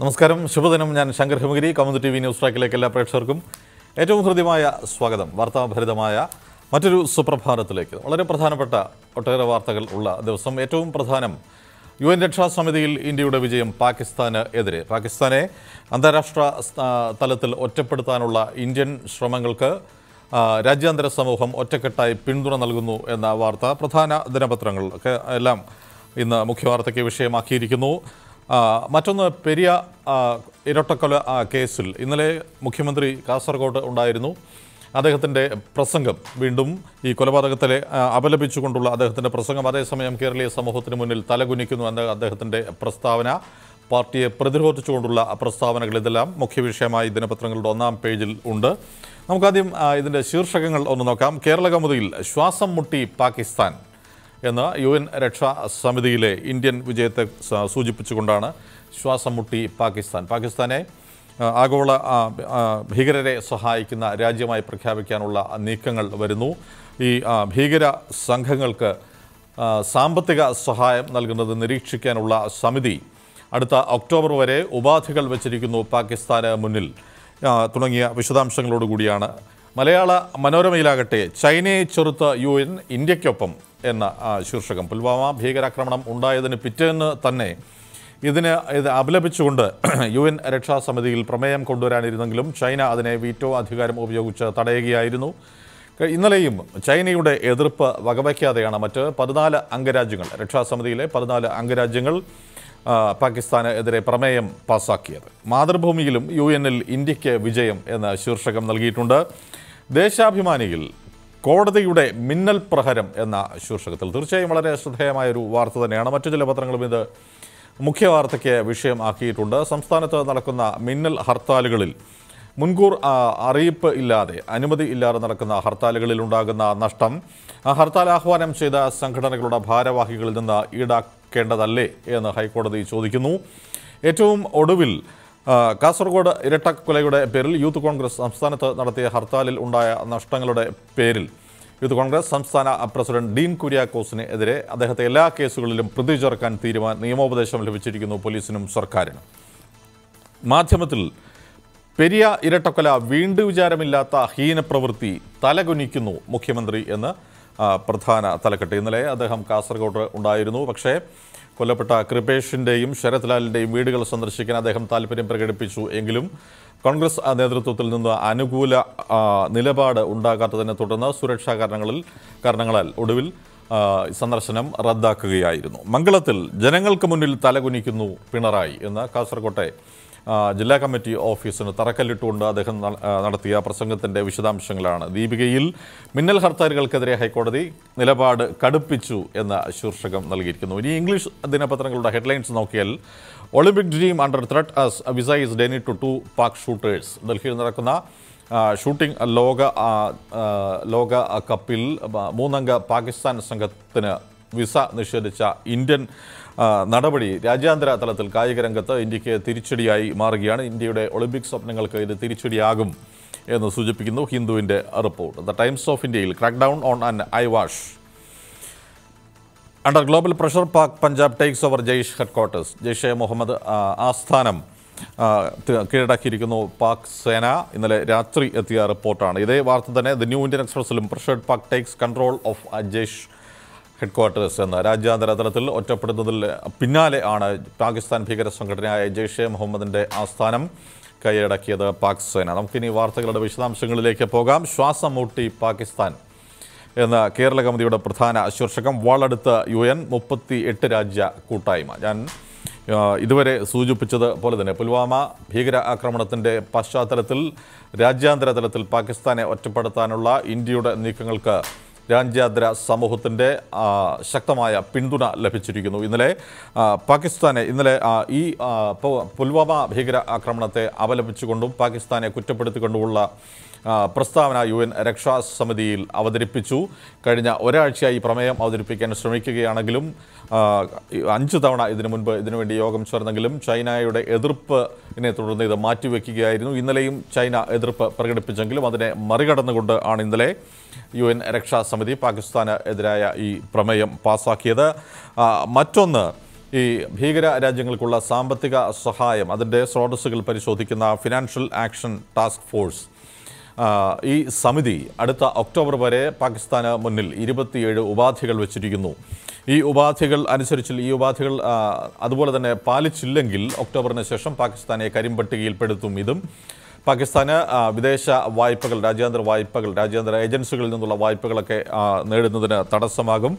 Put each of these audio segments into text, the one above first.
നമസ്കാരം ശുഭദിനം. ഞാൻ ശങ്കർ ഹിമഗിരി. കമന്ത് ടി വി ന്യൂസ് ട്രാക്കിലേക്ക് എല്ലാ പ്രേക്ഷകർക്കും ഏറ്റവും ഹൃദ്യമായ സ്വാഗതം. വാർത്താഭരിതമായ മറ്റൊരു സുപ്രഭാതത്തിലേക്ക്. വളരെ പ്രധാനപ്പെട്ട ഒട്ടേറെ വാർത്തകൾ ഉള്ള ദിവസം. ഏറ്റവും പ്രധാനം യു എൻ രക്ഷാസമിതിയിൽ ഇന്ത്യയുടെ വിജയം പാകിസ്ഥാന് എതിരെ. പാകിസ്ഥാനെ അന്താരാഷ്ട്ര തലത്തിൽ ഒറ്റപ്പെടുത്താനുള്ള ഇന്ത്യൻ ശ്രമങ്ങൾക്ക് രാജ്യാന്തര സമൂഹം ഒറ്റക്കെട്ടായി പിന്തുണ നൽകുന്നു എന്ന വാർത്ത. പ്രധാന ദിനപത്രങ്ങൾ എല്ലാം ഇന്ന് മുഖ്യവാർത്തയ്ക്ക് വിഷയമാക്കിയിരിക്കുന്നു. മറ്റൊന്ന് പെരിയ ഇരട്ടക്കൊല കേസിൽ. ഇന്നലെ മുഖ്യമന്ത്രി കാസർഗോഡ് ഉണ്ടായിരുന്നു. അദ്ദേഹത്തിന്റെ പ്രസംഗം വീണ്ടും ഈ കൊലപാതകത്തിലെ അപലപിച്ചുകൊണ്ടുള്ള അദ്ദേഹത്തിന്റെ പ്രസംഗം. അതേസമയം കേരളീയ സമൂഹത്തിന് മുന്നിൽ തലകുനിക്കുന്നു എന്ന അദ്ദേഹത്തിന്റെ പ്രസ്താവന. പാർട്ടിയെ പ്രതിരോധിച്ചുകൊണ്ടുള്ള പ്രസ്താവനകൾ ഇതെല്ലാം മുഖ്യ വിഷയമായി ദിനപത്രങ്ങളുടെ ഒന്നാം പേജിൽ ഉണ്ട്. നമുക്കാദ്യം ഇതിന്റെ ശീർഷകങ്ങൾ ഒന്ന് നോക്കാം. കേരള ശ്വാസം മുട്ടി പാകിസ്ഥാൻ. എന്ന് യു എൻ രക്ഷാ സമിതിയിലെ ഇന്ത്യൻ വിജയത്തെ സൂചിപ്പിച്ചുകൊണ്ടാണ് ശ്വാസം മുട്ടി പാകിസ്ഥാൻ. പാകിസ്ഥാനെ ആഗോള ഭീകരരെ സഹായിക്കുന്ന രാജ്യമായി പ്രഖ്യാപിക്കാനുള്ള നീക്കങ്ങൾ വരുന്നു. ഈ ഭീകര സംഘങ്ങൾക്ക് സാമ്പത്തിക സഹായം നൽകുന്നത് നിരീക്ഷിക്കാനുള്ള സമിതി അടുത്ത ഒക്ടോബർ വരെ ഉപാധികൾ വച്ചിരിക്കുന്നു പാകിസ്ഥാന് മുന്നിൽ. തുടങ്ങിയ വിശദാംശങ്ങളോടുകൂടിയാണ് മലയാള മനോരമയിലാകട്ടെ ചൈനയെ ചെറുത്ത യു എൻ ഇന്ത്യക്കൊപ്പം എന്ന ശീർഷകം. പുൽവാമ ഭീകരാക്രമണം ഉണ്ടായതിന് പിറ്റേന്ന് തന്നെ ഇതിന് ഇത് അപലപിച്ചുകൊണ്ട് യു എൻ രക്ഷാസമിതിയിൽ പ്രമേയം കൊണ്ടുവരാനിരുന്നെങ്കിലും ചൈന അതിനെ വീറ്റോ അധികാരം ഉപയോഗിച്ച് തടയുകയായിരുന്നു. ഇന്നലെയും ചൈനയുടെ എതിർപ്പ് വകവയ്ക്കാതെയാണ് മറ്റ് പതിനാല് അംഗരാജ്യങ്ങൾ രക്ഷാസമിതിയിലെ പതിനാല് അംഗരാജ്യങ്ങൾ പാകിസ്ഥാന് എതിരെ പ്രമേയം പാസാക്കിയത്. മാതൃഭൂമിയിലും യു എന്നിൽ ഇന്ത്യയ്ക്ക് വിജയം എന്ന ശീർഷകം നൽകിയിട്ടുണ്ട്. ദേശാഭിമാനിയിൽ കോടതിയുടെ മിന്നൽ പ്രഹരം എന്ന ശീർഷകത്തിൽ തീർച്ചയായും വളരെ ശ്രദ്ധേയമായ ഒരു വാർത്ത തന്നെയാണ്. മറ്റു ചില പത്രങ്ങളും ഇത് മുഖ്യ വാർത്തയ്ക്ക് വിഷയമാക്കിയിട്ടുണ്ട്. സംസ്ഥാനത്ത് നടക്കുന്ന മിന്നൽ ഹർത്താലുകളിൽ മുൻകൂർ അറിയിപ്പ് ഇല്ലാതെ അനുമതി ഇല്ലാതെ നടക്കുന്ന ഹർത്താലുകളിൽ ഉണ്ടാകുന്ന നഷ്ടം ഹർത്താൽ ആഹ്വാനം ചെയ്ത സംഘടനകളുടെ ഭാരവാഹികളിൽ നിന്ന് ഈടാക്കേണ്ടതല്ലേ എന്ന് ഹൈക്കോടതി ചോദിക്കുന്നു. ഏറ്റവും ഒടുവിൽ കാസർഗോഡ് ഇരട്ടക്കൊലയുടെ പേരിൽ യൂത്ത് കോൺഗ്രസ് സംസ്ഥാനത്ത് നടത്തിയ ഹർത്താലിൽ ഉണ്ടായ നഷ്ടങ്ങളുടെ പേരിൽ യൂത്ത് കോൺഗ്രസ് സംസ്ഥാന പ്രസിഡന്റ് ഡീൻ കുര്യാക്കോസിന് എതിരെ അദ്ദേഹത്തെ എല്ലാ കേസുകളിലും പ്രതി ചേർക്കാൻ തീരുമാനം നിയമോപദേശം ലഭിച്ചിരിക്കുന്നു പോലീസിനും സർക്കാരിനും. മാധ്യമത്തിൽ പെരിയ ഇരട്ടക്കൊല വീണ്ടു വിചാരമില്ലാത്ത ഹീനപ്രവൃത്തി തലകുനിക്കുന്നു മുഖ്യമന്ത്രി എന്ന് പ്രധാന തലക്കെട്ട്. ഇന്നലെ അദ്ദേഹം കാസർഗോഡ് ഉണ്ടായിരുന്നു. പക്ഷേ കൊല്ലപ്പെട്ട കൃപേഷിന്റെയും ശരത് ലാലിന്റെയും വീടുകൾ സന്ദർശിക്കാൻ അദ്ദേഹം താല്പര്യം പ്രകടിപ്പിച്ചു. എങ്കിലും കോൺഗ്രസ് നേതൃത്വത്തിൽ നിന്ന് അനുകൂല നിലപാട് ഉണ്ടാകാത്തതിനെ തുടർന്ന് സുരക്ഷാ കാരണങ്ങളിൽ കാരണങ്ങളാൽ ഒടുവിൽ സന്ദർശനം റദ്ദാക്കുകയായിരുന്നു. മംഗളത്തിൽ ജനങ്ങൾക്ക് മുന്നിൽ തലകുനിക്കുന്നു പിണറായി എന്ന് കാസർകോട്ടെ ജില്ലാ കമ്മിറ്റി ഓഫീസിന് തറക്കല്ലിട്ടുകൊണ്ട് അദ്ദേഹം നടത്തിയ പ്രസംഗത്തിന്റെ വിശദാംശങ്ങളാണ്. ദീപികയിൽ മിന്നൽ ഹർത്താലുകൾക്കെതിരെ ഹൈക്കോടതി നിലപാട് കടുപ്പിച്ചു എന്ന ശീർഷകം നൽകിയിരിക്കുന്നു. ഇനി ഇംഗ്ലീഷ് ദിനപത്രങ്ങളുടെ ഹെഡ്ലൈൻസ് നോക്കിയാൽ Olympic dream under threat as visa is denied to to Pak shooters ഡൽഹിയിൽ നടക്കുന്ന ഷൂട്ടിംഗ് ലോക ലോക കപ്പിൽ മൂന്നംഗ പാകിസ്ഥാൻ സംഘത്തിന് വിസ നിഷേധിച്ച ഇന്ത്യൻ നടപടി രാജ്യാന്തര തലത്തിൽ കായിക രംഗത്ത് ഇന്ത്യയ്ക്ക് തിരിച്ചടിയായി മാറുകയാണ്. ഇന്ത്യയുടെ ഒളിമ്പിക് സ്വപ്നങ്ങൾക്ക് ഇത് തിരിച്ചടിയാകും എന്ന് സൂചിപ്പിക്കുന്നു ഹിന്ദുവിന്റെ റിപ്പോർട്ട്. ദ ടൈംസ് ഓഫ് ഇന്ത്യയിൽ crack down on an eye wash. Under global pressure Pak Punjab takes over Jaish headquarters. Jaishe Muhammad ആസ്ഥാനം കീഴടക്കിയിരിക്കുന്നു പാക് സേന. ഇന്നലെ രാത്രി എത്തിയ റിപ്പോർട്ടാണ്. ഇതേ വാർത്ത തന്നെ the new Indian എക്സ്പ്രസിലും pressured Pak takes control of Jaish headquarters എന്ന രാജ്യാന്തര തലത്തിൽ ഒറ്റപ്പെടുന്നതിൽ പിന്നാലെ ആണ് പാകിസ്ഥാൻ ഭീകര സംഘടനയായ ജെയ്ഷെ മുഹമ്മദിന്റെ ആസ്ഥാനം കൈയടക്കിയത് പാക് സേന. നമുക്കിനി വാർത്തകളുടെ വിശദാംശങ്ങളിലേക്ക് പോകാം. ശ്വാസം മുട്ടി പാകിസ്ഥാൻ എന്ന കേരള കമ്മിറ്റിയുടെ പ്രധാന ശീർഷകം വളടുത്ത യു എൻ മുപ്പത്തി എട്ട് രാജ്യ കൂട്ടായ്മ. ഞാൻ ഇതുവരെ സൂചിപ്പിച്ചത് പോലെ തന്നെ പുൽവാമ ഭീകര ആക്രമണത്തിന്റെ പശ്ചാത്തലത്തിൽ രാജ്യാന്തര തലത്തിൽ പാകിസ്ഥാനെ ഒറ്റപ്പെടുത്താനുള്ള ഇന്ത്യയുടെ നീക്കങ്ങൾക്ക് രാജ്യാന്തര സമൂഹത്തിന്റെ ശക്തമായ പിന്തുണ ലഭിച്ചിരിക്കുന്നു. ഇന്നലെ പാകിസ്ഥാനെ ഇന്നലെ ഈ പുൽവാമ ഭീകര ആക്രമണത്തെ അപലപിച്ചുകൊണ്ടും പാകിസ്ഥാനെ കുറ്റപ്പെടുത്തിക്കൊണ്ടുമുള്ള പ്രസ്താവന യു എൻ രക്ഷാസമിതിയിൽ അവതരിപ്പിച്ചു. കഴിഞ്ഞ ഒരാഴ്ചയായി പ്രമേയം അവതരിപ്പിക്കാൻ ശ്രമിക്കുകയാണെങ്കിലും അഞ്ച് തവണ ഇതിനു മുൻപ് ഇതിനുവേണ്ടി യോഗം ചേർന്നെങ്കിലും ചൈനയുടെ എതിർപ്പിനെ തുടർന്ന് ഇത് മാറ്റിവെക്കുകയായിരുന്നു. ഇന്നലെയും ചൈന എതിർപ്പ് പ്രകടിപ്പിച്ചെങ്കിലും അതിനെ മറികടന്നുകൊണ്ട് ആണ് ഇന്നലെ യു എൻ രക്ഷാസമിതി പാകിസ്ഥാന് എതിരായ ഈ പ്രമേയം പാസാക്കിയത്. മറ്റൊന്ന് ഈ ഭീകര രാജ്യങ്ങൾക്കുള്ള സാമ്പത്തിക സഹായം അതിന്റെ സ്രോതസ്സുകൾ പരിശോധിക്കുന്ന ഫിനാൻഷ്യൽ ആക്ഷൻ ടാസ്ക് ഫോഴ്സ് ഈ സമിതി അടുത്ത ഒക്ടോബർ വരെ പാകിസ്ഥാന് മുന്നിൽ ഇരുപത്തിയേഴ് ഉപാധികൾ വെച്ചിരിക്കുന്നു. ഈ ഉപാധികൾ അനുസരിച്ച് ഈ ഉപാധികൾ അതുപോലെ തന്നെ പാലിച്ചില്ലെങ്കിൽ ഒക്ടോബറിന് ശേഷം പാകിസ്ഥാനെ കരിമ്പട്ടികയിൽപ്പെടുത്തും ഇതും പാകിസ്ഥാന് വിദേശ വായ്പകൾ രാജ്യാന്തര വായ്പകൾ രാജ്യാന്തര ഏജൻസികളിൽ നിന്നുള്ള വായ്പകളൊക്കെ നേടുന്നതിന് തടസ്സമാകും.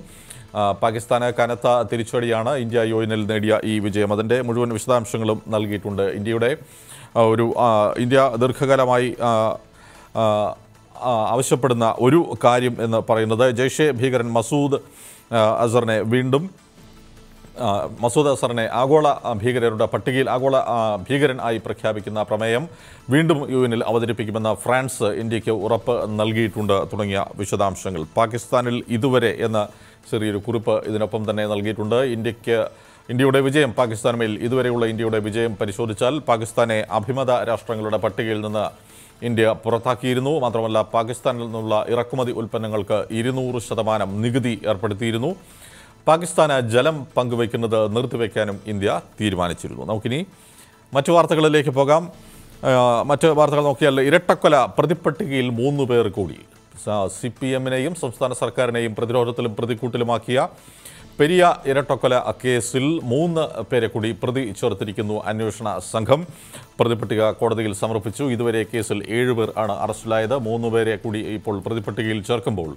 പാകിസ്ഥാന് കനത്ത തിരിച്ചടിയാണ് ഇന്ത്യ യു എനിൽ നേടിയ ഈ വിജയം. അതിന്റെ മുഴുവൻ വിശദാംശങ്ങളും നൽകിയിട്ടുണ്ട് ഇന്ത്യയുടെ ഒരു ഇന്ത്യ ദീർഘകാലമായി ആവശ്യപ്പെടുന്ന ഒരു കാര്യം എന്ന് പറയുന്നത് ജയ്ഷെ ഭീകരൻ മസൂദ് അസറിനെ വീണ്ടും മസൂദ് അസറിനെ ആഗോള ഭീകരരുടെ പട്ടികയിൽ ആഗോള ഭീകരൻ ആയി പ്രഖ്യാപിക്കുന്ന പ്രമേയം വീണ്ടും യു എനിൽ അവതരിപ്പിക്കുമെന്ന് ഫ്രാൻസ് ഇന്ത്യയ്ക്ക് ഉറപ്പ് നൽകിയിട്ടുണ്ട് തുടങ്ങിയ വിശദാംശങ്ങൾ. പാകിസ്ഥാനിൽ ഇതുവരെ എന്ന ചെറിയൊരു കുറിപ്പ് ഇതിനൊപ്പം തന്നെ നൽകിയിട്ടുണ്ട്. ഇന്ത്യയ്ക്ക് ഇന്ത്യയുടെ വിജയം പാകിസ്ഥാൻ മേൽ ഇതുവരെയുള്ള ഇന്ത്യയുടെ വിജയം പരിശോധിച്ചാൽ പാകിസ്ഥാനെ അഭിമത രാഷ്ട്രങ്ങളുടെ പട്ടികയിൽ നിന്ന് ഇന്ത്യ പുറത്താക്കിയിരുന്നു. മാത്രമല്ല പാകിസ്ഥാനിൽ നിന്നുള്ള ഇറക്കുമതി ഉൽപ്പന്നങ്ങൾക്ക് ഇരുന്നൂറ് ശതമാനം നികുതി ഏർപ്പെടുത്തിയിരുന്നു. പാകിസ്ഥാന് ജലം പങ്കുവയ്ക്കുന്നത് നിർത്തിവെക്കാനും ഇന്ത്യ തീരുമാനിച്ചിരുന്നു. നമുക്കിനി മറ്റു വാർത്തകളിലേക്ക് പോകാം. മറ്റ് വാർത്തകൾ നോക്കിയാൽ ഇരട്ടക്കൊല പ്രതിപ്പട്ടികയിൽ മൂന്ന് പേർ കൂടി. സി പി എമ്മിനെയും സംസ്ഥാന സർക്കാരിനെയും പ്രതിരോധത്തിലും പ്രതിക്കൂട്ടിലുമാക്കിയ പെരിയ ഇരട്ടക്കൊല കേസിൽ മൂന്ന് പേരെ കൂടി പ്രതി ചേർത്തിരിക്കുന്നു അന്വേഷണ സംഘം. പ്രതിപട്ടിക കോടതിയിൽ സമർപ്പിച്ചു. ഇതുവരെ കേസിൽ ഏഴുപേർ ആണ് അറസ്റ്റിലായത്. മൂന്ന് പേരെ കൂടി ഇപ്പോൾ പ്രതിപട്ടികയിൽ ചേർക്കുമ്പോൾ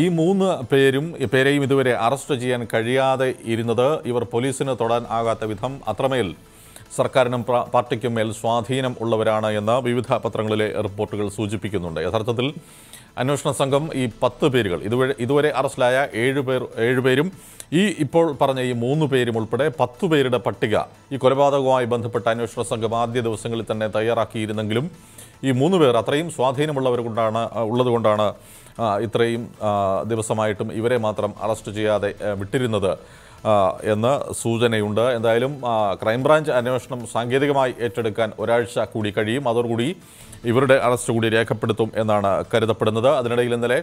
ഈ മൂന്ന് പേരും പേരെയും ഇതുവരെ അറസ്റ്റ് ചെയ്യാൻ കഴിയാതെ ഇരുന്നത് ഇവർ പോലീസിന് തൊടാൻ ആകാത്ത വിധം അത്രമേൽ സർക്കാരിനും പാർട്ടിക്കും മേൽ സ്വാധീനം ഉള്ളവരാണ് എന്ന് വിവിധ പത്രങ്ങളിലെ റിപ്പോർട്ടുകൾ സൂചിപ്പിക്കുന്നുണ്ട്. യഥാർത്ഥത്തിൽ അന്വേഷണ സംഘം ഈ പത്ത് പേരുകൾ ഇതുവരെ ഇതുവരെ അറസ്റ്റിലായ ഏഴ് പേർ ഏഴുപേരും ഈ ഇപ്പോൾ പറഞ്ഞ ഈ മൂന്ന് പേരും ഉൾപ്പെടെ പത്ത് പേരുടെ പട്ടിക ഈ കൊലപാതകവുമായി ബന്ധപ്പെട്ട അന്വേഷണ സംഘം ആദ്യ ദിവസങ്ങളിൽ തന്നെ തയ്യാറാക്കിയിരുന്നെങ്കിലും ഈ മൂന്ന് പേർ അത്രയും സ്വാധീനമുള്ളവർ കൊണ്ടാണ് ഉള്ളതുകൊണ്ടാണ് ഇത്രയും ദിവസമായിട്ടും ഇവരെ മാത്രം അറസ്റ്റ് ചെയ്യാതെ വിട്ടിരുന്നത്. എന്ന് സൂചനയുണ്ട്. എന്തായാലും ക്രൈംബ്രാഞ്ച് അന്വേഷണം സാങ്കേതികമായി ഏറ്റെടുക്കാൻ ഒരാഴ്ച കൂടി കഴിയും. അതോടുകൂടി ഇവരുടെ അറസ്റ്റ് കൂടി രേഖപ്പെടുത്തും എന്നാണ് കരുതപ്പെടുന്നത്. അതിനിടയിൽ ഇന്നലെ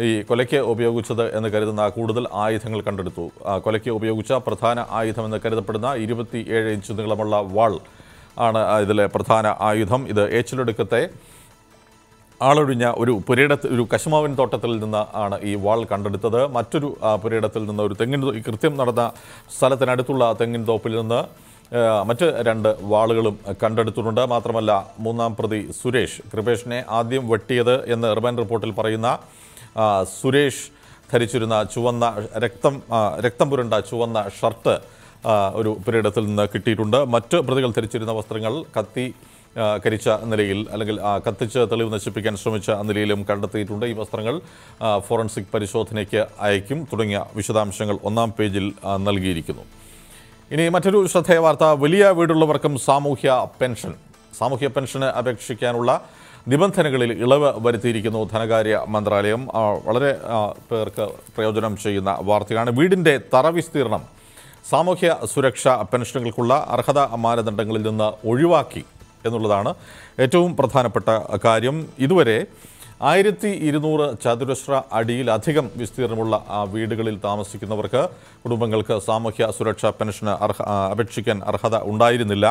ഈ കൊലയ്ക്ക് ഉപയോഗിച്ചത് എന്ന് കരുതുന്ന കൂടുതൽ ആയുധങ്ങൾ കണ്ടെടുത്തു. കൊലയ്ക്ക് ഉപയോഗിച്ച പ്രധാന ആയുധമെന്ന് കരുതപ്പെടുന്ന ഇരുപത്തി ഏഴ് ഇഞ്ച് നീളമുള്ള വാൾ ആണ് ഇതിലെ പ്രധാന ആയുധം. ഇത് ഏച്ചിലൊടുക്കത്തെ ആളൊഴിഞ്ഞ ഒരു പുരയിടത്ത് ഒരു കശുമാവിൻ തോട്ടത്തിൽ നിന്ന് ആണ് ഈ വാൾ കണ്ടെടുത്തത്. മറ്റൊരു പുരയിടത്തിൽ നിന്ന് ഒരു തെങ്ങിൻ കൃത്യം നടന്ന സ്ഥലത്തിനടുത്തുള്ള തെങ്ങിൻ തോപ്പിൽ നിന്ന് മറ്റ് രണ്ട് വാളുകളും കണ്ടെടുത്തിട്ടുണ്ട്. മാത്രമല്ല മൂന്നാം പ്രതി സുരേഷ് കൃപേഷിനെ ആദ്യം വെട്ടിയത് എന്ന് എർബൻ റിപ്പോർട്ടിൽ പറയുന്ന സുരേഷ് ധരിച്ചിരുന്ന ചുവന്ന രക്തം രക്തം പുരണ്ട ചുവന്ന ഷർട്ട് ഒരു പുരയിടത്തിൽ നിന്ന് കിട്ടിയിട്ടുണ്ട്. മറ്റ് പ്രതികൾ ധരിച്ചിരുന്ന വസ്ത്രങ്ങൾ കത്തി കരിച്ച നിലയിൽ അല്ലെങ്കിൽ കത്തിച്ച് തെളിവ് നശിപ്പിക്കാൻ ശ്രമിച്ച നിലയിലും കണ്ടെത്തിയിട്ടുണ്ട്. ഈ വസ്ത്രങ്ങൾ ഫോറൻസിക് പരിശോധനയ്ക്ക് അയക്കും. തുടങ്ങിയ വിശദാംശങ്ങൾ ഒന്നാം പേജിൽ നൽകിയിരിക്കുന്നു. ഇനി മറ്റൊരു ശ്രദ്ധേയ വാർത്ത. വലിയ വീടുള്ളവർക്കും സാമൂഹ്യ പെൻഷൻ. സാമൂഹ്യ പെൻഷന് അപേക്ഷിക്കാനുള്ള നിബന്ധനകളിൽ ഇളവ് വരുത്തിയിരിക്കുന്നു ധനകാര്യ മന്ത്രാലയം. വളരെ പേർക്ക് പ്രയോജനം ചെയ്യുന്ന വാർത്തയാണ്. വീടിന്റെ തറ വിസ്തീർണം സാമൂഹ്യ സുരക്ഷാ പെൻഷനുകൾക്കുള്ള അർഹത മാനദണ്ഡങ്ങളിൽ നിന്ന് ഒഴിവാക്കി എന്നുള്ളതാണ് ഏറ്റവും പ്രധാനപ്പെട്ട കാര്യം. ഇതുവരെ ആയിരത്തി ഇരുന്നൂറ് ചതുരശ്ര അടിയിലധികം വിസ്തീർണമുള്ള ആ വീടുകളിൽ താമസിക്കുന്നവർക്ക് കുടുംബങ്ങൾക്ക് സാമൂഹ്യ സുരക്ഷാ പെൻഷന് അർഹ അപേക്ഷിക്കാൻ അർഹത ഉണ്ടായിരുന്നില്ല.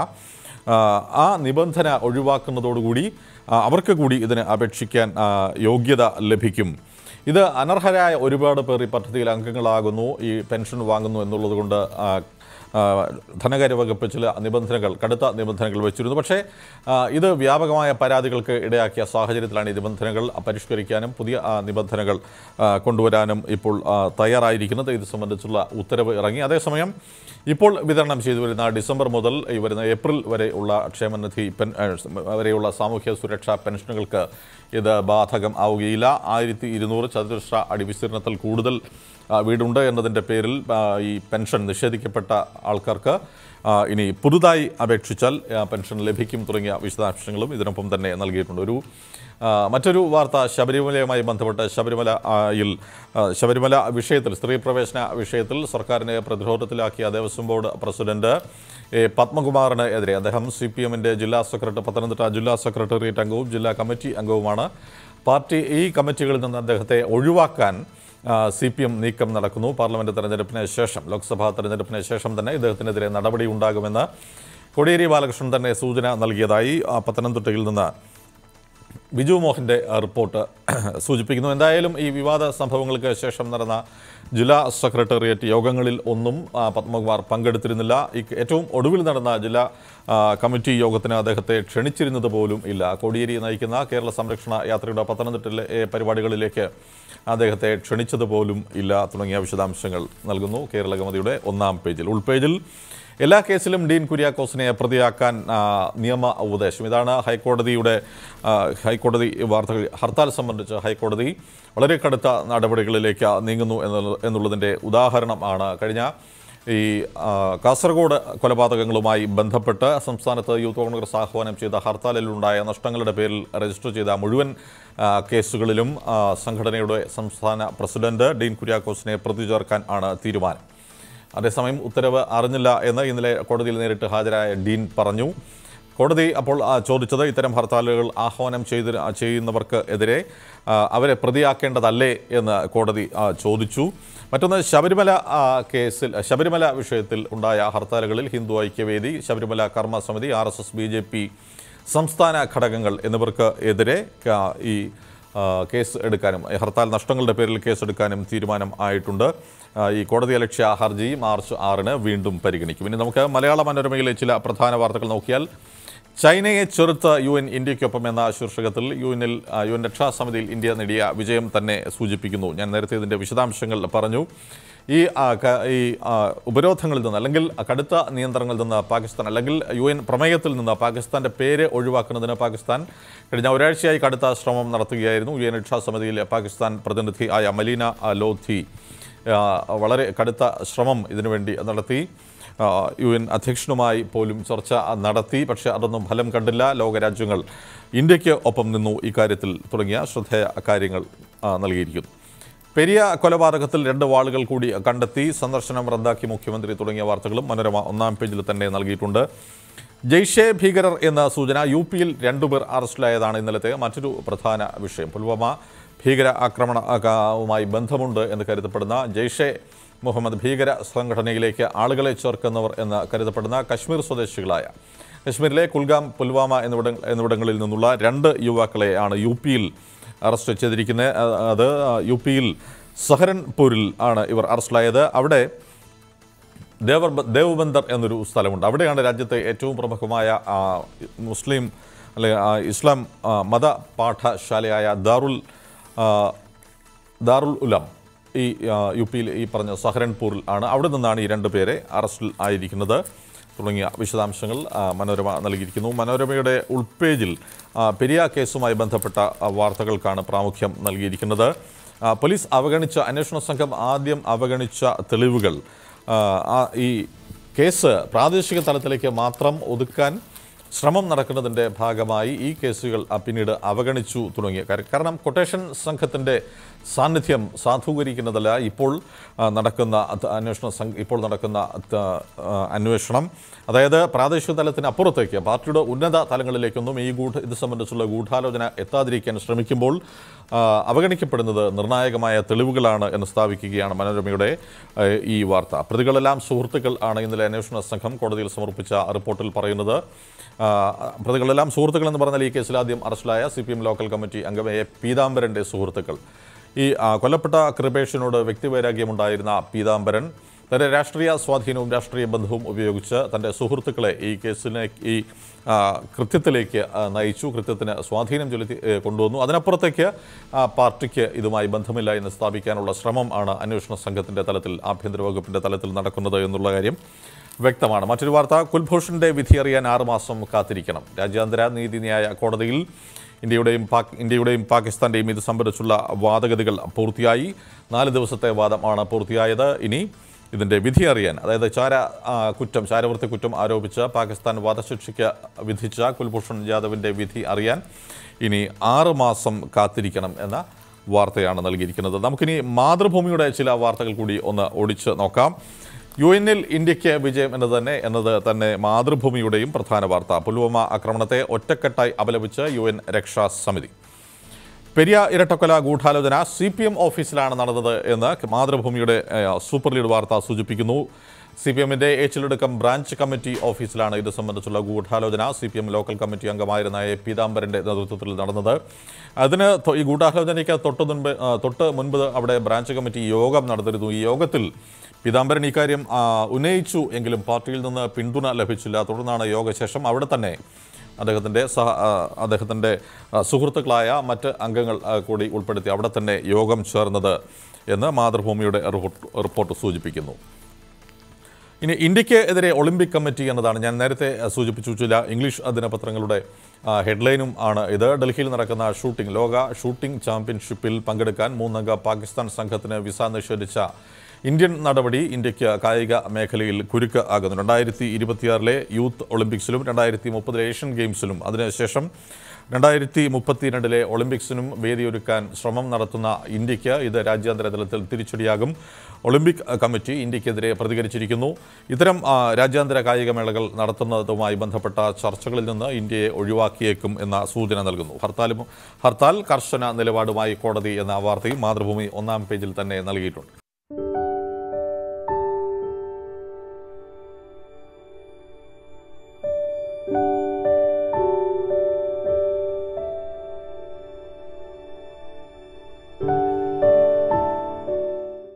ആ, നിബന്ധന ഒഴിവാക്കുന്നതോടുകൂടി അവർക്ക് കൂടി ഇതിന് അപേക്ഷിക്കാൻ യോഗ്യത ലഭിക്കും. ഇത് അനർഹരായ ഒരുപാട് പേർ ഈ പദ്ധതിയിൽ അംഗങ്ങളാകുന്നു ഈ പെൻഷൻ വാങ്ങുന്നു എന്നുള്ളത് കൊണ്ട് ധനകാര്യ വകുപ്പ് ചില നിബന്ധനകൾ കടുത്ത നിബന്ധനകൾ വെച്ചിരുന്നു. പക്ഷേ ഇത് വ്യാപകമായ പരാതികൾക്ക് ഇടയാക്കിയ സാഹചര്യത്തിലാണ് ഈ നിബന്ധനകൾ പരിഷ്കരിക്കാനും പുതിയ നിബന്ധനകൾ കൊണ്ടുവരാനും ഇപ്പോൾ തയ്യാറായിരിക്കുന്നത്. ഇത് സംബന്ധിച്ചുള്ള ഉത്തരവ് ഇറങ്ങി. അതേസമയം ഇപ്പോൾ വിതരണം ചെയ്തു വരുന്ന ഡിസംബർ മുതൽ ഈ വരുന്ന ഏപ്രിൽ വരെ ഉള്ള ക്ഷേമനിധി പെൻ വരെയുള്ള സാമൂഹ്യ സുരക്ഷാ പെൻഷനുകൾക്ക് ഇത് ബാധകം ആവുകയില്ല. ആയിരത്തി ഇരുന്നൂറ് ചതുരശ്ര അടി വിസ്തീർണത്തിൽ കൂടുതൽ വീടുണ്ട് എന്നതിന്റെ പേരിൽ ഈ പെൻഷൻ നിഷേധിക്കപ്പെട്ട ആൾക്കാർക്ക് ഇനി പുതുതായി അപേക്ഷിച്ചാൽ പെൻഷൻ ലഭിക്കും തുടങ്ങിയ വിശദാംശങ്ങളും ഇതിനൊപ്പം തന്നെ നൽകിയിട്ടുണ്ട്. ഒരു മറ്റൊരു വാർത്ത ശബരിമലയുമായി ബന്ധപ്പെട്ട് ശബരിമല ആ, യിൽ ആ, ശബരിമല വിഷയത്തിൽ സ്ത്രീ പ്രവേശന വിഷയത്തിൽ സർക്കാരിനെ പ്രതിരോധത്തിലാക്കിയ ദേവസ്വം ബോർഡ് പ്രസിഡന്റ് എ, പത്മകുമാറിന് എതിരെ അദ്ദേഹം സി പി എമ്മിന്റെ ജില്ലാ സെക്രട്ടറി പത്തനംതിട്ട ജില്ലാ സെക്രട്ടേറിയറ്റ് അംഗവും ജില്ലാ കമ്മിറ്റി അംഗവുമാണ്. പാർട്ടി ഈ കമ്മിറ്റികളിൽ നിന്ന് അദ്ദേഹത്തെ ഒഴിവാക്കാൻ സി പി എം നീക്കം നടക്കുന്നു. പാർലമെന്റ് തെരഞ്ഞെടുപ്പിന് ശേഷം ലോക്സഭാ തെരഞ്ഞെടുപ്പിന് ശേഷം തന്നെ ഇദ്ദേഹത്തിനെതിരെ നടപടി ഉണ്ടാകുമെന്ന് കോടിയേരി ബാലകൃഷ്ണൻ തന്നെ സൂചന നൽകിയതായി പത്തനംതിട്ടയിൽ നിന്ന് ബിജു മോഹന്റെ റിപ്പോർട്ട് സൂചിപ്പിക്കുന്നു. എന്തായാലും ഈ വിവാദ സംഭവങ്ങൾക്ക് ശേഷം നടന്ന ജില്ലാ സെക്രട്ടേറിയറ്റ് യോഗങ്ങളിൽ ഒന്നും പത്മകുമാർ പങ്കെടുത്തിരുന്നില്ല. ഈ ഏറ്റവും ഒടുവിൽ നടന്ന ജില്ലാ കമ്മിറ്റി യോഗത്തിന് അദ്ദേഹത്തെ ക്ഷണിച്ചിരുന്നത് പോലും ഇല്ല. കോടിയേരി നയിക്കുന്ന കേരള സംരക്ഷണ യാത്രയുടെ പത്തനംതിട്ടയിലെ പരിപാടികളിലേക്ക് അദ്ദേഹത്തെ ക്ഷണിച്ചത് പോലും ഇല്ല തുടങ്ങിയ വിശദാംശങ്ങൾ നൽകുന്നു കേരള കമ്മിറ്റിയുടെ ഒന്നാം പേജിൽ. ഉൾപേജിൽ എല്ലാ കേസിലും ഡീൻ കുര്യാക്കോസിനെ പ്രതിയാക്കാൻ നിയമ ഉപദേശം. ഇതാണ് ഹൈക്കോടതിയുടെ ആ, ഹൈക്കോടതി വാർത്തകൾ ഹർത്താൽ സംബന്ധിച്ച് ഹൈക്കോടതി വളരെ കടുത്ത നടപടികളിലേക്ക് നീങ്ങുന്നു എന്നുള്ള എന്നുള്ളതിന്റെ ഉദാഹരണമാണ് കഴിഞ്ഞ ഈ കാസർഗോഡ് കൊലപാതകങ്ങളുമായി ബന്ധപ്പെട്ട് സംസ്ഥാനത്ത് യൂത്ത് കോൺഗ്രസ് ആഹ്വാനം ചെയ്ത ഹർത്താലിലുണ്ടായ നഷ്ടങ്ങളുടെ പേരിൽ രജിസ്റ്റർ ചെയ്ത മുഴുവൻ കേസുകളിലും സംഘടനയുടെ സംസ്ഥാന പ്രസിഡന്റ് ഡീൻ കുര്യാക്കോസിനെ പ്രതി ചേർക്കാൻ ആണ് തീരുമാനം. അതേസമയം ഉത്തരവ് അറിഞ്ഞില്ല എന്ന് ഇന്നലെ കോടതിയിൽ നേരിട്ട് ഹാജരായ ഡീൻ പറഞ്ഞു. കോടതി അപ്പോൾ ചോദിച്ചത് ഇത്തരം ഹർത്താലുകൾ ആഹ്വാനം ചെയ്ത് ചെയ്യുന്നവർക്ക് എതിരെ അവരെ പ്രതിയാക്കേണ്ടതല്ലേ എന്ന് കോടതി ചോദിച്ചു. മറ്റൊന്ന് ശബരിമല കേസിൽ ശബരിമല വിഷയത്തിൽ ഉണ്ടായ ഹർത്താലുകളിൽ Hindu Aikyavedi Sabarimala Karmasamithi R S S B J P സംസ്ഥാന ഘടകങ്ങൾ എന്നിവർക്ക് എതിരെ ഈ കേസ് എടുക്കാനും ഹർത്താൽ നഷ്ടങ്ങളുടെ പേരിൽ കേസെടുക്കാനും തീരുമാനം ആയിട്ടുണ്ട്. ഈ കോടതി അലക്ഷ്യ ഹർജി മാർച്ച് ആറിന് വീണ്ടും പരിഗണിക്കും. ഇനി നമുക്ക് മലയാള മനോരമയിലെ ചില പ്രധാന വാർത്തകൾ നോക്കിയാൽ ചൈനയെ ചെറുത്ത് യു എൻ ഇന്ത്യയ്ക്കൊപ്പം എന്ന ശീർഷകത്തിൽ യു എനിൽ യു എൻ രക്ഷാസമിതിയിൽ ഇന്ത്യ നേടിയ വിജയം തന്നെ സൂചിപ്പിക്കുന്നു. ഞാൻ നേരത്തെ ഇതിന്റെ വിശദാംശങ്ങൾ പറഞ്ഞു. ഈ ഈ ഉപരോധങ്ങളിൽ നിന്ന് അല്ലെങ്കിൽ കടുത്ത നിയന്ത്രണങ്ങളിൽ നിന്ന് പാകിസ്ഥാൻ അല്ലെങ്കിൽ യു എൻ പ്രമേയത്തിൽ നിന്ന് പാകിസ്ഥാന്റെ പേര് ഒഴിവാക്കുന്നതിന് പാകിസ്ഥാൻ കഴിഞ്ഞ ഒരാഴ്ചയായി കടുത്ത ശ്രമം നടത്തുകയായിരുന്നു. യു എൻ രക്ഷാസമിതിയിലെ പാകിസ്ഥാൻ പ്രതിനിധി ആയ മലീന ലോധി വളരെ കടുത്ത ശ്രമം ഇതിനുവേണ്ടി നടത്തി. യു എൻ അധ്യക്ഷനുമായി പോലും ചർച്ച നടത്തി പക്ഷേ അതൊന്നും ഫലം കണ്ടില്ല. ലോകരാജ്യങ്ങൾ ഇന്ത്യയ്ക്ക് ഒപ്പം നിന്നു ഇക്കാര്യത്തിൽ തുടങ്ങിയ ശ്രദ്ധേയ കാര്യങ്ങൾ നൽകിയിരിക്കുന്നു. പെരിയ കൊലപാതകത്തിൽ രണ്ട് വാളുകൾ കൂടി കണ്ടെത്തി സന്ദർശനം റദ്ദാക്കി മുഖ്യമന്ത്രി തുടങ്ങിയ വാർത്തകളും മനോരമ ഒന്നാം പേജിൽ തന്നെ നൽകിയിട്ടുണ്ട്. ജയ്ഷെ ഭീകരർ എന്ന സൂചന യു പിയിൽ രണ്ടുപേർ അറസ്റ്റിലായതാണ് ഇന്നലത്തെ മറ്റൊരു പ്രധാന വിഷയം. പുൽവാമ ഭീകര ആക്രമണവുമായി ബന്ധമുണ്ട് എന്ന് കരുതപ്പെടുന്ന ജയ്ഷെ മുഹമ്മദ് ഭീകര സംഘടനയിലേക്ക് ആളുകളെ ചേർക്കുന്നവർ എന്ന് കരുതപ്പെടുന്ന കശ്മീർ സ്വദേശികളായ കശ്മീരിലെ കുൽഗാം പുൽവാമ എന്നിവിട എന്നിവിടങ്ങളിൽ നിന്നുള്ള രണ്ട് യുവാക്കളെയാണ് യു പിയിൽ അറസ്റ്റ് ചെയ്തിരിക്കുന്നത്. അത് യു പിയിൽ സഹരൻപൂരിൽ ആണ് ഇവർ അറസ്റ്റിലായത്. അവിടെ ദേവർ ദേവബന്ദർ എന്നൊരു സ്ഥലമുണ്ട്. അവിടെയാണ് രാജ്യത്തെ ഏറ്റവും പ്രമുഖമായ മുസ്ലിം അല്ലെങ്കിൽ ഇസ്ലാം മത പാഠശാലയായ ദാറുൽ ദാറുൽ ഉലം ഈ യു പിയിൽ ഈ പറഞ്ഞ സഹരൻപൂരിൽ ആണ്. അവിടെ നിന്നാണ് ഈ രണ്ട് പേരെ അറസ്റ്റിൽ ആയിരിക്കുന്നത്. തുടങ്ങിയ വിശദാംശങ്ങൾ മനോരമ നൽകിയിരിക്കുന്നു. മനോരമയുടെ ഉൾപേജിൽ പെരിയ കേസുമായി ബന്ധപ്പെട്ട വാർത്തകൾക്കാണ് പ്രാമുഖ്യം നൽകിയിരിക്കുന്നത്. പോലീസ് അവഗണിച്ച അന്വേഷണ സംഘം ആദ്യം അവഗണിച്ച തെളിവുകൾ ഈ കേസ് പ്രാദേശിക തലത്തിലേക്ക് മാത്രം ഒതുക്കാൻ ശ്രമം നടക്കുന്നതിന്റെ ഭാഗമായി ഈ കേസുകൾ പിന്നീട് അവഗണിച്ചു തുടങ്ങിയ കാര്യം. കാരണം കൊട്ടേഷൻ സംഘത്തിന്റെ സാന്നിധ്യം സാധൂകരിക്കുന്നതല്ല. ഇപ്പോൾ നടക്കുന്ന അന്വേഷണ സംഘ ഇപ്പോൾ നടക്കുന്ന അന്വേഷണം അതായത് പ്രാദേശിക തലത്തിന് അപ്പുറത്തേക്ക് പാർട്ടിയുടെ ഉന്നത തലങ്ങളിലേക്കൊന്നും ഈ ഗൂഢ ഇത് സംബന്ധിച്ചുള്ള ഗൂഢാലോചന എത്താതിരിക്കാൻ ശ്രമിക്കുമ്പോൾ അവഗണിക്കപ്പെടുന്നത് നിർണായകമായ തെളിവുകളാണ് എന്ന് സ്ഥാപിക്കുകയാണ് മനോരമയുടെ ഈ വാർത്ത. പ്രതികളെല്ലാം സുഹൃത്തുക്കൾ ആണ് ഇന്നലെ അന്വേഷണ സംഘം കോടതിയിൽ സമർപ്പിച്ച റിപ്പോർട്ടിൽ പറയുന്നത്. പ്രതികളെല്ലാം സുഹൃത്തുക്കൾ എന്ന് പറഞ്ഞാൽ ഈ കേസിൽ ആദ്യം അറസ്റ്റിലായ C P M local committee അംഗം എ പീതാംബരന്റെ സുഹൃത്തുക്കൾ. ഈ കൊല്ലപ്പെട്ട കൃപേഷിനോട് വ്യക്തിവൈരാഗ്യമുണ്ടായിരുന്ന പീതാംബരൻ തന്റെ രാഷ്ട്രീയ സ്വാധീനവും രാഷ്ട്രീയ ബന്ധവും ഉപയോഗിച്ച് തന്റെ സുഹൃത്തുക്കളെ ഈ കേസിനെ ഈ കൃത്യത്തിലേക്ക് നയിച്ചു കൃത്യത്തിന് സ്വാധീനം ചെലുത്തി കൊണ്ടുവന്നു. അതിനപ്പുറത്തേക്ക് പാർട്ടിക്ക് ഇതുമായി ബന്ധമില്ല എന്ന് സ്ഥാപിക്കാനുള്ള ശ്രമം ആണ് അന്വേഷണ സംഘത്തിന്റെ തലത്തിൽ ആഭ്യന്തര വകുപ്പിന്റെ തലത്തിൽ നടക്കുന്നത് എന്നുള്ള കാര്യം. വ്യക്തമാണ്. മറ്റൊരു വാർത്ത കുൽഭൂഷന്റെ വിധി അറിയാൻ ആറുമാസം കാത്തിരിക്കണം. രാജ്യാന്തര നീതിന്യായ കോടതിയിൽ ഇന്ത്യയുടെയും പാക് ഇന്ത്യയുടെയും പാകിസ്ഥാന്റെയും ഇത് സംബന്ധിച്ചുള്ള വാദഗതികൾ പൂർത്തിയായി. നാല് ദിവസത്തെ വാദമാണ് പൂർത്തിയായത്. ഇനി ഇതിന്റെ വിധി അറിയാൻ അതായത് ചാര കുറ്റം ചാരവൃത്തി കുറ്റം ആരോപിച്ച പാകിസ്ഥാൻ വധശിക്ഷയ്ക്ക് വിധിച്ച കുൽഭൂഷൺ ജാദവിന്റെ വിധി അറിയാൻ ഇനി ആറ് മാസം കാത്തിരിക്കണം എന്ന വാർത്തയാണ് നൽകിയിരിക്കുന്നത്. നമുക്കിനി മാതൃഭൂമിയുടെ ചില വാർത്തകൾ കൂടി ഒന്ന് ഒടിച്ച് നോക്കാം. യു എന്നിൽ ഇന്ത്യയ്ക്ക് വിജയം എന്ന് തന്നെ എന്നത് തന്നെ മാതൃഭൂമിയുടെയും പ്രധാന വാർത്ത. പുൽവാമ ആക്രമണത്തെ ഒറ്റക്കെട്ടായി അപലപിച്ച് യു എൻ രക്ഷാ സമിതി പെരിയ ഇരട്ടക്കൊല ഗൂഢാലോചന സി പി എം ഓഫീസിലാണ് നടന്നത് എന്ന് മാതൃഭൂമിയുടെ സൂപ്പർ ലീഡ് വാർത്ത സൂചിപ്പിക്കുന്നു. സി പി എമ്മിന്റെ ഏച്ചിലെടുക്കം ബ്രാഞ്ച് കമ്മിറ്റി ഓഫീസിലാണ് ഇത് സംബന്ധിച്ചുള്ള ഗൂഢാലോചന. C P M local committee അംഗമായിരുന്ന എ പീതാംബരന്റെ നേതൃത്വത്തിൽ നടന്നത്. അതിന് ഈ ഗൂഢാലോചനയ്ക്ക് തൊട്ട് മുൻപ് തൊട്ട് മുൻപ് അവിടെ ബ്രാഞ്ച് കമ്മിറ്റി യോഗം നടന്നിരുന്നു. ഈ യോഗത്തിൽ പീതാംബരൻ ഇക്കാര്യം ഉന്നയിച്ചു എങ്കിലും പാർട്ടിയിൽ നിന്ന് പിന്തുണ ലഭിച്ചില്ല. തുടർന്നാണ് യോഗശേഷം അവിടെ തന്നെ അദ്ദേഹത്തിന്റെ സഹ അദ്ദേഹത്തിന്റെ സുഹൃത്തുക്കളായ മറ്റ് അംഗങ്ങൾ കൂടി ഉൾപ്പെടുത്തി അവിടെ തന്നെ യോഗം ചേർന്നത് എന്ന് മാതൃഭൂമിയുടെ റിപ്പോർട്ട് സൂചിപ്പിക്കുന്നു. ഇനി ഇന്ത്യയ്ക്ക് എതിരെ ഒളിമ്പിക് കമ്മിറ്റി എന്നതാണ്. ഞാൻ നേരത്തെ സൂചിപ്പിച്ചു ചില ഇംഗ്ലീഷ് ദിനപത്രങ്ങളുടെ ഹെഡ്ലൈനും ആണ് ഇത്. ഡൽഹിയിൽ നടക്കുന്ന ഷൂട്ടിംഗ് ലോക ഷൂട്ടിംഗ് ചാമ്പ്യൻഷിപ്പിൽ പങ്കെടുക്കാൻ മൂന്നംഗ പാകിസ്ഥാൻ സംഘത്തിന് വിസ നിഷേധിച്ച ഇന്ത്യൻ നടപടി ഇന്ത്യയ്ക്ക് കായിക മേഖലയിൽ കുരുക്ക് ആകുന്നു രണ്ടായിരത്തി ഇരുപത്തിയാറിലെ യൂത്ത് ഒളിമ്പിക്സിലും രണ്ടായിരത്തി മുപ്പതിലെ ഏഷ്യൻ ഗെയിംസിലും അതിനുശേഷം രണ്ടായിരത്തി മുപ്പത്തിരണ്ടിലെ ഒളിമ്പിക്സിനും വേദിയൊരുക്കാൻ ശ്രമം നടത്തുന്ന ഇന്ത്യയ്ക്ക് ഇത് രാജ്യാന്തര തലത്തിൽ തിരിച്ചടിയാകും. ഒളിമ്പിക് കമ്മിറ്റി ഇന്ത്യക്കെതിരെ പ്രതികരിച്ചിരിക്കുന്നു. ഇത്തരം രാജ്യാന്തര കായികമേളകൾ നടത്തുന്നതുമായി ബന്ധപ്പെട്ട ചർച്ചകളിൽ നിന്ന് ഇന്ത്യയെ ഒഴിവാക്കിയേക്കും എന്ന സൂചന നൽകുന്നു. ഹർത്താലും ഹർത്താൽ കർശന നിലപാടുമായി കോടതി എന്ന വാർത്തയും മാതൃഭൂമി ഒന്നാം പേജിൽ തന്നെ നൽകിയിട്ടുണ്ട്.